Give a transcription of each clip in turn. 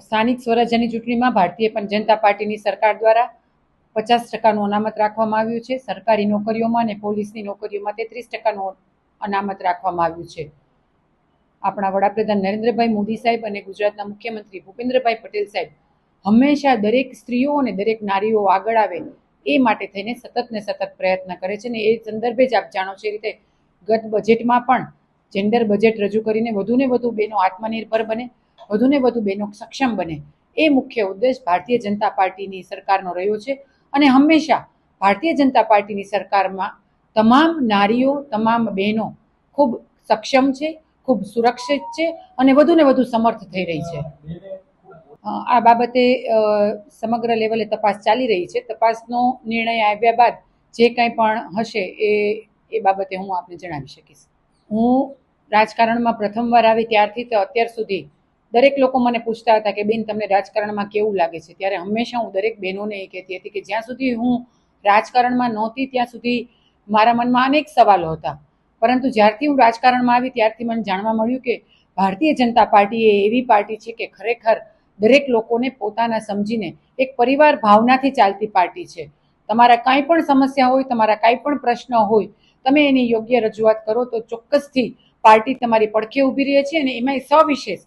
સ્થાનિક સ્વરાજ્યની ચૂંટણીમાં ભારતીય પણ જનતા પાર્ટીની સરકાર દ્વારા પચાસ ટકાનું અનામત રાખવામાં આવ્યું છે. સરકારી નોકરીઓમાં અને પોલીસની નોકરીઓમાં તેત્રીસ ટકાનું અનામત રાખવામાં આવ્યું છે. આપણા વડાપ્રધાન નરેન્દ્રભાઈ મોદી સાહેબ અને ગુજરાતના મુખ્યમંત્રી ભૂપેન્દ્રભાઈ પટેલ સાહેબ હંમેશા દરેક સ્ત્રીઓ અને દરેક નારીઓ આગળ આવે એ માટે થઈને સતત ને સતત પ્રયત્ન કરે છે ને એ સંદર્ભે જ આપ જાણો છો એ રીતે ગત બજેટમાં પણ જેન્ડર બજેટ રજૂ કરીને વધુને વધુ બહેનો આત્મનિર્ભર બને વધુને વધુ બહેનો સક્ષમ બને. એ મુખ્ય ઉદ્દેશ ભારતીય જનતા પાર્ટીની સરકારનો રહ્યો છે અને હંમેશા ભારતીય જનતા પાર્ટીની સરકારમાં તમામ નારીઓ, તમામ બહેનો ખૂબ સક્ષમ છે, ખૂબ સુરક્ષિત છે અને વધુને વધુ સમર્થ થઈ રહી છે. આ બાબતે સમગ્ર લેવલે તપાસ ચાલી રહી છે. તપાસનો નિર્ણય આવ્યા બાદ જે કંઈ પણ હશે એ એ બાબતે હું આપને જણાવી શકીશ. હું રાજકારણમાં પ્રથમવાર આવી ત્યારથી તો અત્યાર સુધી દરેક લોકો મને પૂછતા હતા કે, બેન, તમને રાજકારણમાં કેવું લાગે છે? ત્યારે હંમેશા હું દરેક બહેનોને એ કહેતી હતી કે, જ્યાં સુધી હું રાજકારણમાં નહોતી, ત્યાં સુધી મારા મનમાં અનેક સવાલો હતા. પરંતુ જ્યારથી હું રાજકારણમાં આવી, ત્યારથી મને જાણવા મળ્યું કે, ભારતીય જનતા પાર્ટી એ એવી પાર્ટી છે કે, ખરેખર દરેક લોકોને પોતાના સમજીને એક પરિવાર ભાવનાથી ચાલતી પાર્ટી છે. તમારા કાંઈ પણ સમસ્યા હોય, તમારા કાંઈ પણ પ્રશ્ન હોય, તમે એની યોગ્ય રજૂઆત કરો તો ચોક્કસથી પાર્ટી તમારી પડખે ઊભી રહે છે અને એમાંય સવિશેષ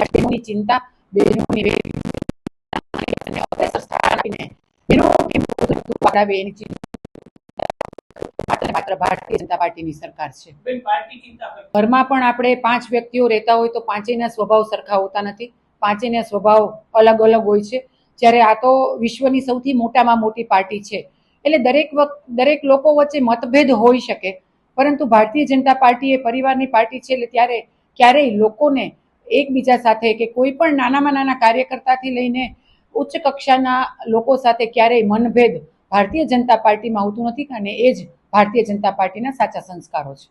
બહેનોની ચિંતા બહેનોની વેદના અગ્રેસર સ્થાન આપીને બહેનો કેમ આગળ આવે એની ચિંતા માત્ર ભારતીય જનતા પાર્ટીની સરકાર છે. બેન પાર્ટી ચિંતા ઘરમાં પણ આપણે પાંચ વ્યક્તિઓ રહેતા હોય તો પાંચેયના સ્વભાવ સરખા હોતા નથી. પાંચેયના સ્વભાવ અલગ અલગ હોય છે. જ્યારે આ તો વિશ્વની સૌથી મોટામાં મોટી પાર્ટી છે. એટલે દરેક વખત દરેક લોકો વચ્ચે મતભેદ હોઈ શકે. પરંતુ ભારતીય જનતા પાર્ટી એ પરિવારની પાર્ટી છે એટલે ત્યારે ક્યારેય લોકોને એકબીજા સાથે કે કોઈ પણ નાનામાં નાના કાર્યકર્તાથી લઈને ઉચ્ચ કક્ષાના લોકો સાથે ક્યારેય મનભેદ ભારતીય જનતા પાર્ટીમાં આવતું નથી, અને એ જ ભારતીય જનતા પાર્ટીના સાચા સંસ્કારો છે.